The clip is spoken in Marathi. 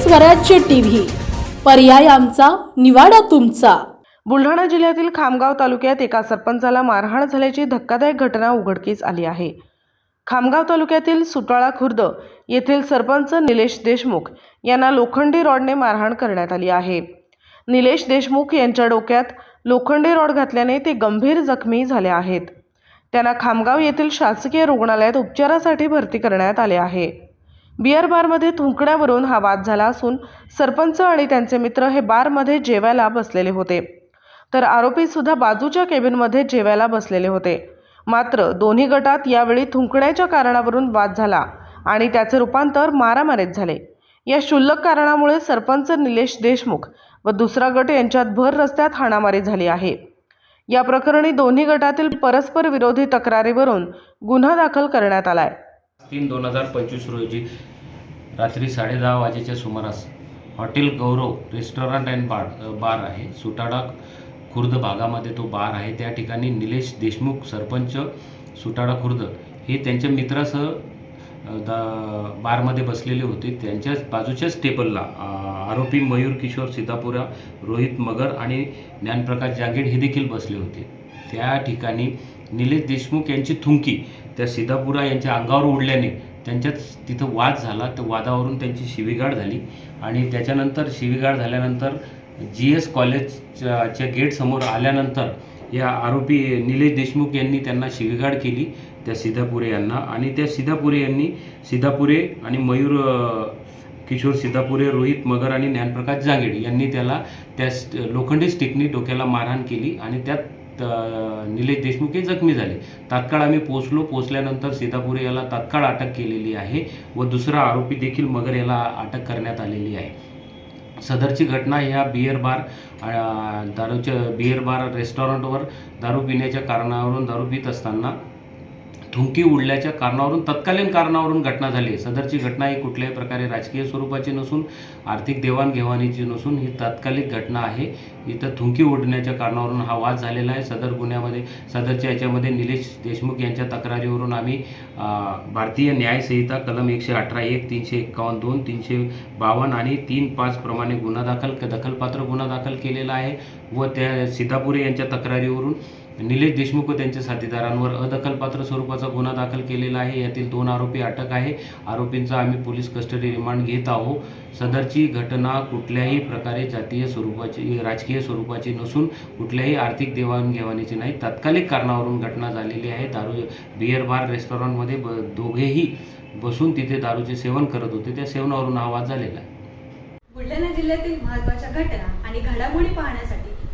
स्वराज्य टीव्ही. पर्याय आमचा निवाडा तुमचा. बुलढाणा जिल्ह्यातील खामगाव तालुक्यात एका सरपंचाला मारहाण झाल्याची धक्कादायक घटना उघडकीस आली आहे. खामगाव तालुक्यातील सुटाळा खुर्द येथील सरपंच निलेश देशमुख यांना लोखंडी रॉडने मारहाण करण्यात आली आहे. निलेश देशमुख यांच्या डोक्यात लोखंडी रॉड घातल्याने ते गंभीर जखमी झाले आहेत. त्यांना खामगाव येथील शासकीय रुग्णालयात उपचारासाठी भरती करण्यात आले आहे. बिअर बारमध्ये थुंकण्यावरून हा वाद झाला असून सरपंच आणि त्यांचे मित्र हे बारमध्ये जेवायला बसलेले होते. तर आरोपी सुद्धा बाजूच्या केबिनमध्ये जेवायला बसलेले होते. मात्र दोन्ही गटात यावेळी थुंकण्याच्या कारणावरून वाद झाला आणि त्याचे रूपांतर मारामारीत झाले. या क्षुल्लक कारणामुळे सरपंच निलेश देशमुख व दुसरा गट यांच्यात भर रस्त्यात हाणामारी झाली आहे. या प्रकरणी दोन्ही गटातील परस्पर विरोधी तक्रारीवरून गुन्हा दाखल करण्यात आलाय. तीन दोन हजार पंचवीस रोजी रात्री साडे दहा वाजेच्या सुमारास hotel Gaurav restaurant and bar bar आहे. सुटाडा खुर्द भागामध्ये तो बार आहे. त्या ठिकाणी निलेश देशमुख सरपंच सुटाडा खुर्द हे त्यांच्या मित्रासह दा बारमध्ये बसलेले होते. त्यांच्याच बाजूच्याच टेबलला आरोपी मयूर किशोर सीतापुरा रोहित मगर आणि ज्ञानप्रकाश जागीड हे देखील बसले होते. त्या ठिकाणी निलेश देशमुख यांची थुंकी त्या सिद्धापुरा यांच्या अंगावर उडल्याने त्यांच्यात तिथं वाद झाला. त्या वादावरून त्यांची शिवीगाळ झाली आणि त्याच्यानंतर शिवीगाळ झाल्यानंतर जी एस कॉलेजच्या गेटसमोर आल्यानंतर या आरोपी निलेश देशमुख यांनी त्यांना शिवीगाळ केली त्या सिद्धापुरे यांना आणि त्या सिद्धापुरे यांनी सिद्धापुरे आणि मयूर किशोर सिद्धापुरे रोहित मगर आणि ज्ञानप्रकाश जागेड यांनी त्याला त्या लोखंडी स्टिकनी डोक्याला मारहाण केली आणि त्यात निलेश देशमुख हे जखमी झाले. तात्काळ आम्ही पोचलो पोचल्यानंतर सीतापुरे याला तात्काळ अटक केलेली आहे व दुसरा आरोपी देखील मगर याला अटक करण्यात आलेली आहे. सदरची घटना ह्या बिअर बार दारूच्या बिअर बार रेस्टॉरंटवर दारू पिण्याच्या कारणावरून दारू पित असताना थुंकी उडल्याच्या कारणावरून तत्कालीन कारणावरून घटना झाली. सदरची घटना ही कुठल्याही प्रकारे राजकीय स्वरूपाची नसून आर्थिक देवाणघेवाणीची नसून ही तात्कालिक घटना आहे. इथं थुंकी उडण्याच्या कारणावरून हा वाद झालेला आहे. सदर गुन्ह्यामध्ये सदरच्या याच्यामध्ये निलेश देशमुख यांच्या तक्रारीवरून आम्ही भारतीय न्यायसंहिता कलम एकशे अठरा एक तीनशे एक्कावन्न दोन तीनशे बावन्न आणि तीन पाच प्रमाणे गुन्हा दाखल दखलपात्र गुन्हा दाखल केलेला आहे. व त्या सिद्धापुरे यांच्या तक्रारीवरून निलेश देशमुख व त्यांच्या साथीदारांवर अदखलपात्र स्वरूपाचा गुन्हा दाखल केलेला आहे. यातील दोन आरोपी अटक आहे. आरोपींचा आम्ही पोलीस कस्टडी रिमांड घेत आहोत. सदरची घटना कुठल्याही प्रकारे जातीय स्वरूपाची राजकीय स्वरूपाची नसून कुठल्याही आर्थिक देवाणघेवाणीची नाही. तात्कालिक कारणावरून घटना झालेली आहे. दारू बिअर बार रेस्टॉरंटमध्ये ब दोघेही बसून तिथे दारूचे सेवन करत होते. त्या सेवनावरून आवाज झालेला आहे. बुलढाणा जिल्ह्यातील महत्त्वाच्या घटना आणि घडामोडी पाहण्यासाठी